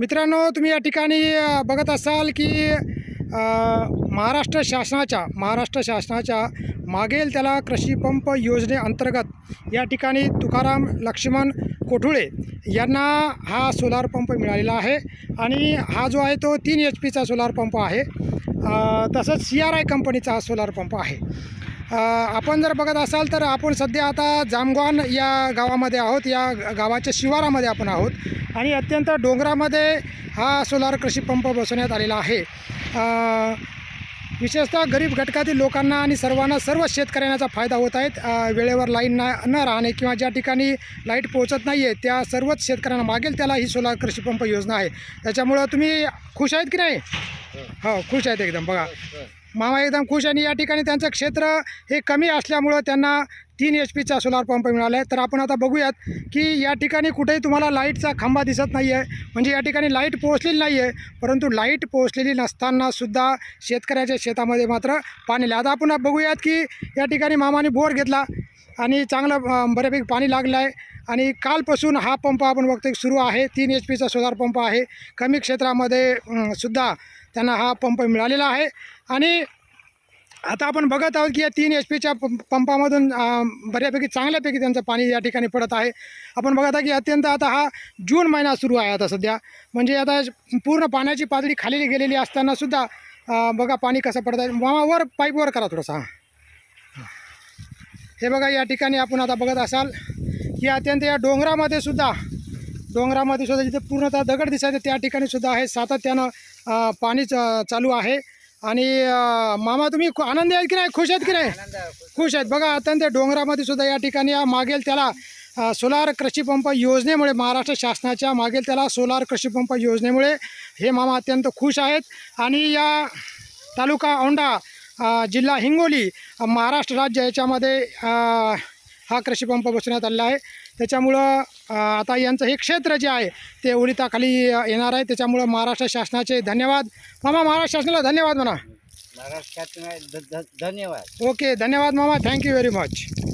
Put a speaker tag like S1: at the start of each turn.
S1: मित्रांनो तुम्ही या ठिकाणी बघत असाल की महाराष्ट्र शासनाच्या महाराष्ट्र शासनाच्या मागेल त्याला कृषीपंप योजनेअंतर्गत या ठिकाणी तुकाराम लक्ष्मण कोठुळे यांना हा सोलार पंप मिळालेला आहे. आणि हा जो आहे तो तीन एच पीचा सोलार पंप आहे. तसंच सी आर आय कंपनीचा हा सोलार पंप आहे. आपण जर बघत असाल तर आपण सध्या आता जामगॉन या गावामध्ये आहोत या गावाच्या शिवारामध्ये आपण आहोत. आणि अत्यंत डोंगरामध्ये हा सोलार कृषी पंप बसवण्यात आलेला आहे. विशेषतः गरीब घटकातील लोकांना आणि सर्वांना सर्व शेतकऱ्यांचा फायदा होत आहेत. वेळेवर लाईन ना न राहणे किंवा ज्या ठिकाणी लाइट पोहोचत नाही आहे त्या सर्वच शेतकऱ्यांना मागेल त्याला ही सोलार कृषी पंप योजना आहे. त्याच्यामुळं तुम्ही खुश आहेत की नाही? हो खुश आहेत एकदम. बघा. मामा एकदम खुश आणि या ठिकाणी त्यांचं क्षेत्र हे कमी असल्यामुळं त्यांना तीन एच पीचा सोलार पंप मिळाला आहे. तर आपण आता बघूयात की या ठिकाणी कुठेही तुम्हाला लाईटचा खांबा दिसत नाही आहे म्हणजे या ठिकाणी लाइट पोहोचलेली नाही आहे परंतु लाइट पोहोचलेली नसतानासुद्धा शेतकऱ्याच्या शेतामध्ये मात्र पाणी आलं. आता आपण बघूयात की या ठिकाणी मामाने बोर घेतला आणि चांगलं बऱ्यापैकी पाणी लागलं आहे आणि कालपासून हा पंप आपण बघतो सुरू आहे. तीन एच पीचा सोलार पंप आहे. कमी क्षेत्रामध्ये सुद्धा त्यांना हा पंप मिळालेला आहे. आणि आता आपण बघत आहोत की या तीन एच पीच्या पंपामधून बऱ्यापैकी चांगल्यापैकी त्यांचं पाणी या ठिकाणी पडत आहे. आपण बघत आहे की अत्यंत आता हा जून महिना सुरू आहे आता सध्या. म्हणजे आता पूर्ण पाण्याची पातळी खाली गेलेली असतानासुद्धा बघा पाणी कसं पडत आहे. मामा वर पाईपवर करा थोडंसं हां. हे बघा या ठिकाणी आपण आता बघत असाल की अत्यंत या डोंगरामध्ये सुद्धा डोंगरामध्ये सुद्धा जिथे पूर्णतः दगड दिसायचे त्या ठिकाणी सुद्धा आहे. सातत्यानं पाणी चालू आहे. आणि मामा तुम्ही आनंदी आहेत की नाही? खुश आहेत की नाही? खुश. आहेत. बघा अत्यंत डोंगरामध्ये सुद्धा या ठिकाणी या मागेल त्याला सोलार कृषी पंप योजनेमुळे महाराष्ट्र शासनाच्या मागेल त्याला सोलार कृषी पंप योजनेमुळे हे मामा अत्यंत खुश आहेत. आणि या तालुका औंढा जिल्हा हिंगोली महाराष्ट्र राज्य याच्यामध्ये हा कृषी पंप बसवण्यात आलेला आहे. त्याच्यामुळं आता यांचं हे क्षेत्र जे आहे ते ओलिताखाली येणार आहे. त्याच्यामुळं महाराष्ट्र शासनाचे धन्यवाद. मामा महाराष्ट्र शासनाला धन्यवाद म्हणा.
S2: ध- धन्यवाद.
S1: ओके धन्यवाद मामा. Thank you very much